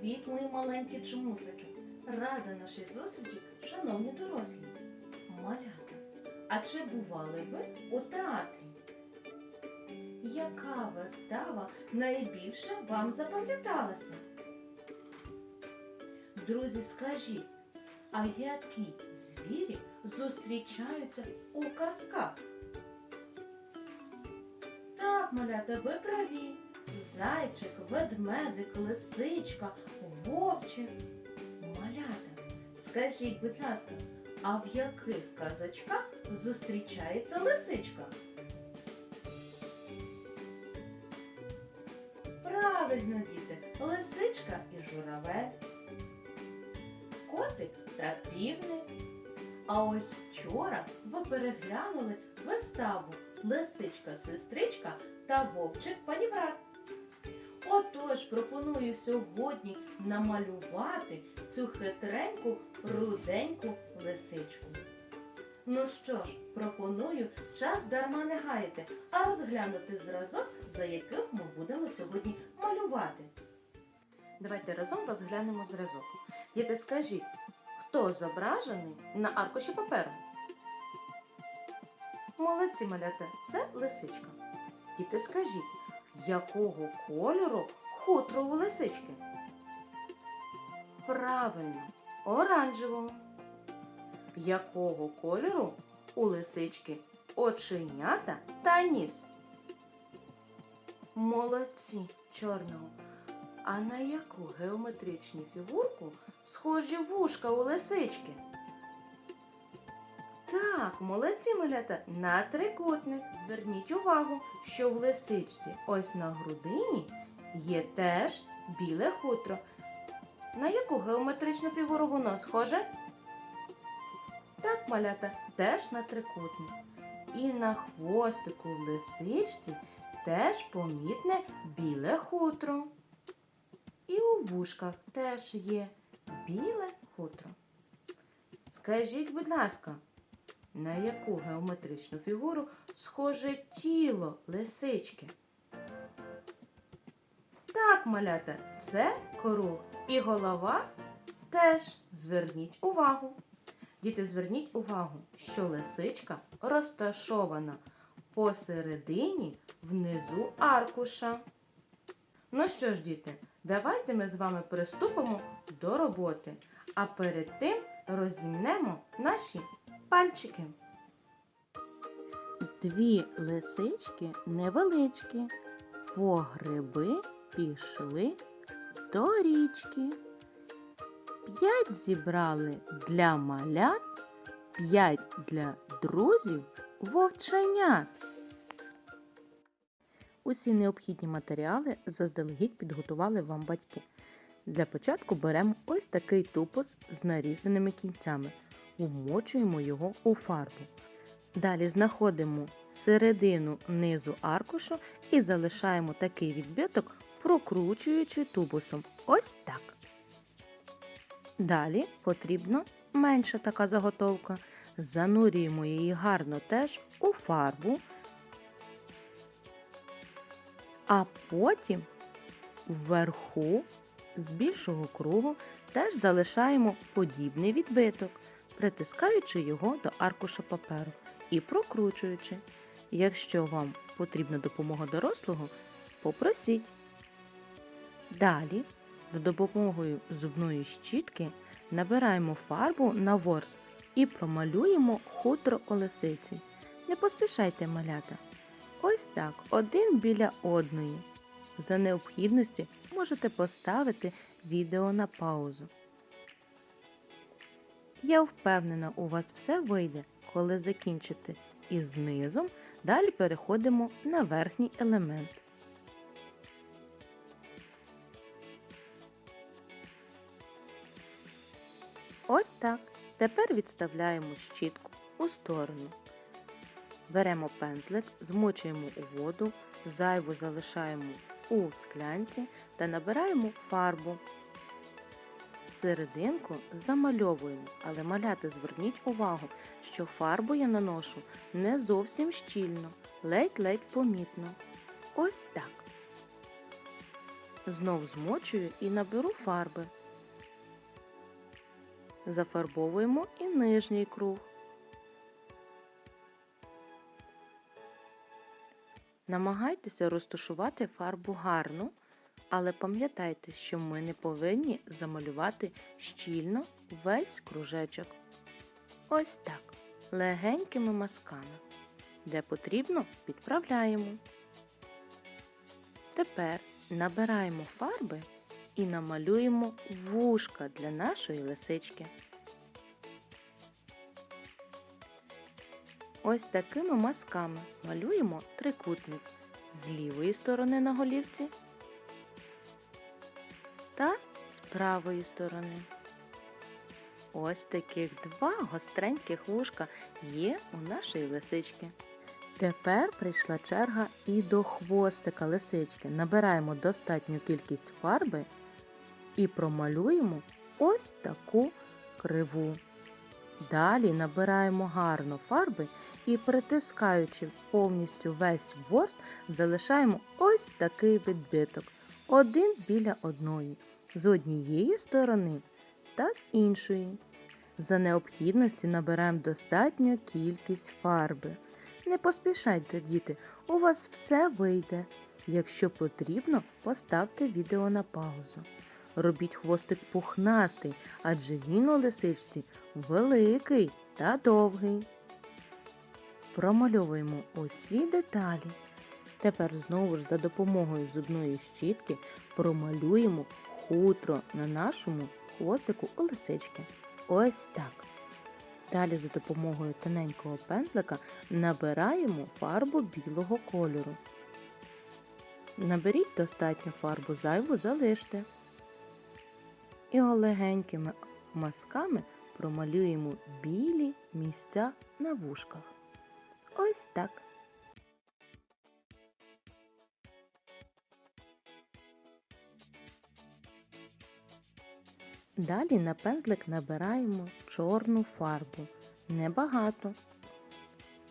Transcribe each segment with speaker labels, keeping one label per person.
Speaker 1: Привіт, мої маленькі чмусики! Рада нашій зустрічі, шановні дорослі. Малята, а чи бували ви у театрі? Яка вистава найбільше вам запам'яталася? Друзі, скажіть, а які звірі зустрічаються у казках? Так, малята, ви праві. Зайчик, ведмедик, лисичка, вовчик. Малята, скажіть, будь ласка, а в яких казочках зустрічається лисичка? Правильно, діти, лисичка і журавель, котик та півник. А ось вчора ви переглянули виставу Лисичка-сестричка та вовчик паніврат. Отож пропоную сьогодні намалювати цю хитреньку руденьку лисичку. Ну що ж, пропоную час дарма не гаяти, а розглянути зразок, за яким ми будемо сьогодні малювати. Давайте разом розглянемо зразок. Діти, скажіть, хто зображений на аркуші паперу? Молодці малята, це лисичка. Діти, скажіть, якого кольору хутро у лисички? Правильно, оранжевого. Якого кольору у лисички оченята та ніс? Молодці чорного. А на яку геометричну фігурку схожі вушка у лисички? Так, молодці малята, на трикутник. Зверніть увагу, що в лисичці ось на грудині є теж біле хутро. На яку геометричну фігуру воно схоже? Так, малята, теж на трикутник. І на хвостику в лисичці теж помітне біле хутро. І у вушках теж є біле хутро. Скажіть, будь ласка, на яку геометричну фігуру схоже тіло лисички? Так, малята, це круг. І голова теж зверніть увагу. Діти, зверніть увагу, що лисичка розташована посередині внизу аркуша. Ну що ж, діти, давайте ми з вами приступимо до роботи, а перед тим розімнемо наші пальчики. Дві лисички невеличкі, по гриби пішли до річки. П'ять зібрали для малят, п'ять для друзів вовченят. Усі необхідні матеріали заздалегідь підготували вам батьки. Для початку беремо ось такий тупос з нарізаними кінцями, умочуємо його у фарбу. Далі знаходимо середину низу аркушу і залишаємо такий відбиток, прокручуючи тубусом. Ось так. Далі потрібна менша така заготовка. Занурюємо її гарно теж у фарбу, а потім вверху з більшого кругу теж залишаємо подібний відбиток, притискаючи його до аркуша паперу і прокручуючи. Якщо вам потрібна допомога дорослого, попросіть. Далі, за допомогою зубної щітки, набираємо фарбу на ворс і промалюємо хутро олесиці. Не поспішайте малята. Ось так, один біля одної. За необхідності можете поставити відео на паузу. Я впевнена, у вас все вийде, коли закінчите із низом, далі переходимо на верхній елемент. Ось так. Тепер відставляємо щітку у сторону. Беремо пензлик, змочуємо у воду, зайву залишаємо у склянці та набираємо фарбу. Серединку замальовуємо, але маляти зверніть увагу, що фарбу я наношу не зовсім щільно, ледь-ледь помітно. Ось так. Знов змочую і наберу фарби. Зафарбовуємо і нижній круг. Намагайтеся розташувати фарбу гарно, але пам'ятайте, що ми не повинні замалювати щільно весь кружечок. Ось так, легенькими мазками. Де потрібно, підправляємо. Тепер набираємо фарби і намалюємо вушка для нашої лисички. Ось такими мазками малюємо трикутник з лівої сторони на голівці та з правої сторони. Ось таких два гостреньких вушка є у нашої лисички. Тепер прийшла черга і до хвостика лисички. Набираємо достатню кількість фарби і промалюємо ось таку криву. Далі набираємо гарно фарби і притискаючи повністю весь ворс, залишаємо ось такий відбиток. Один біля одної, з однієї сторони та з іншої. За необхідності набираємо достатню кількість фарби. Не поспішайте, діти, у вас все вийде. Якщо потрібно, поставте відео на паузу. Робіть хвостик пухнастий, адже він у лисичці великий та довгий. Промальовуємо усі деталі. Тепер знову ж за допомогою зубної щітки промалюємо хутро на нашому хвостику у лисички. Ось так. Далі за допомогою тоненького пензлика набираємо фарбу білого кольору. Наберіть достатньо фарбу зайву залиште. І легенькими мазками промалюємо білі місця на вушках. Ось так. Далі на пензлик набираємо чорну фарбу. Небагато.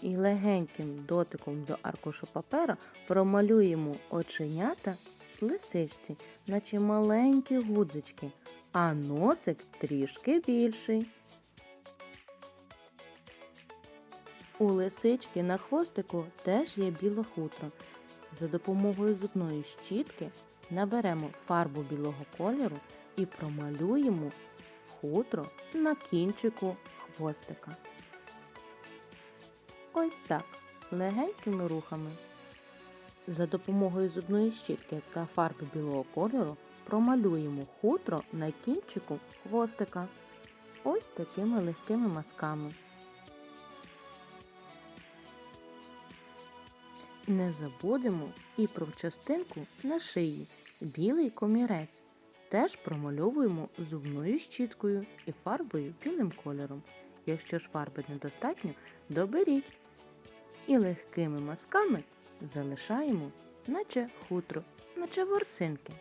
Speaker 1: І легеньким дотиком до аркушу папера промалюємо оченята лисичці, наче маленькі гудзички, а носик трішки більший. У лисички на хвостику теж є біле хутро. За допомогою зубної щітки наберемо фарбу білого кольору і промалюємо хутро на кінчику хвостика. Ось так, легенькими рухами. За допомогою зубної щітки та фарби білого кольору промалюємо хутро на кінчику хвостика. Ось такими легкими мазками. Не забудемо і про частинку на шиї білий комірець. Теж промальовуємо зубною щіткою і фарбою білим кольором. Якщо ж фарби недостатньо, доберіть. І легкими мазками залишаємо, наче хутро, наче ворсинки.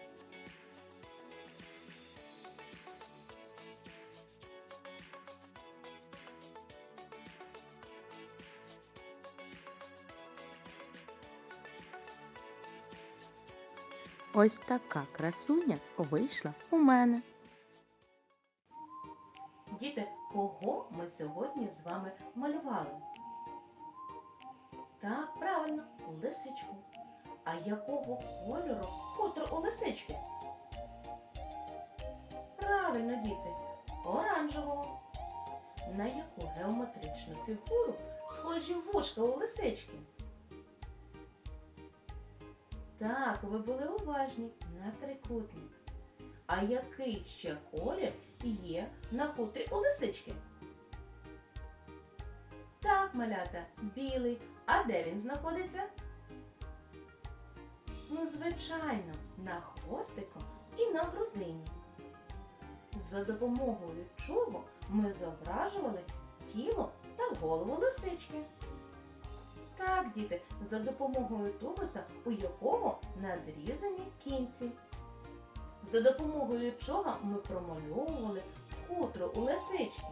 Speaker 1: Ось така красуня вийшла у мене. Діти, кого ми сьогодні з вами малювали? Так, правильно, лисичку. А якого кольору хутро у лисички? Правильно, діти, оранжевого. На яку геометричну фігуру схожі вушка у лисички? Так, ви були уважні на трикутник. А який ще колір є на хутрі у лисички? Так, малята, білий. А де він знаходиться? Ну, звичайно, на хвостику і на грудині. За допомогою чого ми зображували тіло та голову лисички. Так, діти, за допомогою тубуса, у якого надрізані кінці. За допомогою чого ми промальовували хутро у лисички.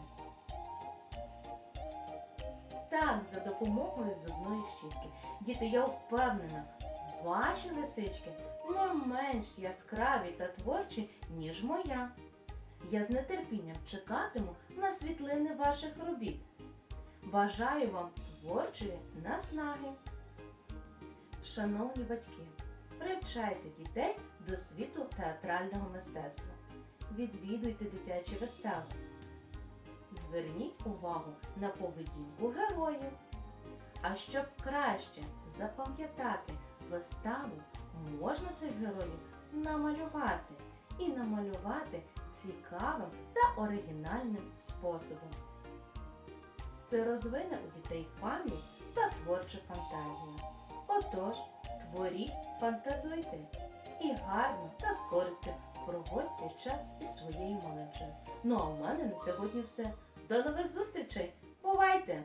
Speaker 1: Так, за допомогою зубної щітки. Діти, я впевнена, ваші лисички не менш яскраві та творчі, ніж моя. Я з нетерпінням чекатиму на світлини ваших робіт. Бажаю вам творчої наснаги. Шановні батьки, привчайте дітей до світу театрального мистецтва. Відвідуйте дитячі вистави. Зверніть увагу на поведінку героїв. А щоб краще запам'ятати виставу, можна цих героїв намалювати і намалювати цікавим та оригінальним способом. Це розвине у дітей пам'ять та творчу фантазію. Отож, творіть, фантазуйте і гарно та з користю проводьте час із своєю малечою. Ну а в мене на сьогодні все. До нових зустрічей! Бувайте!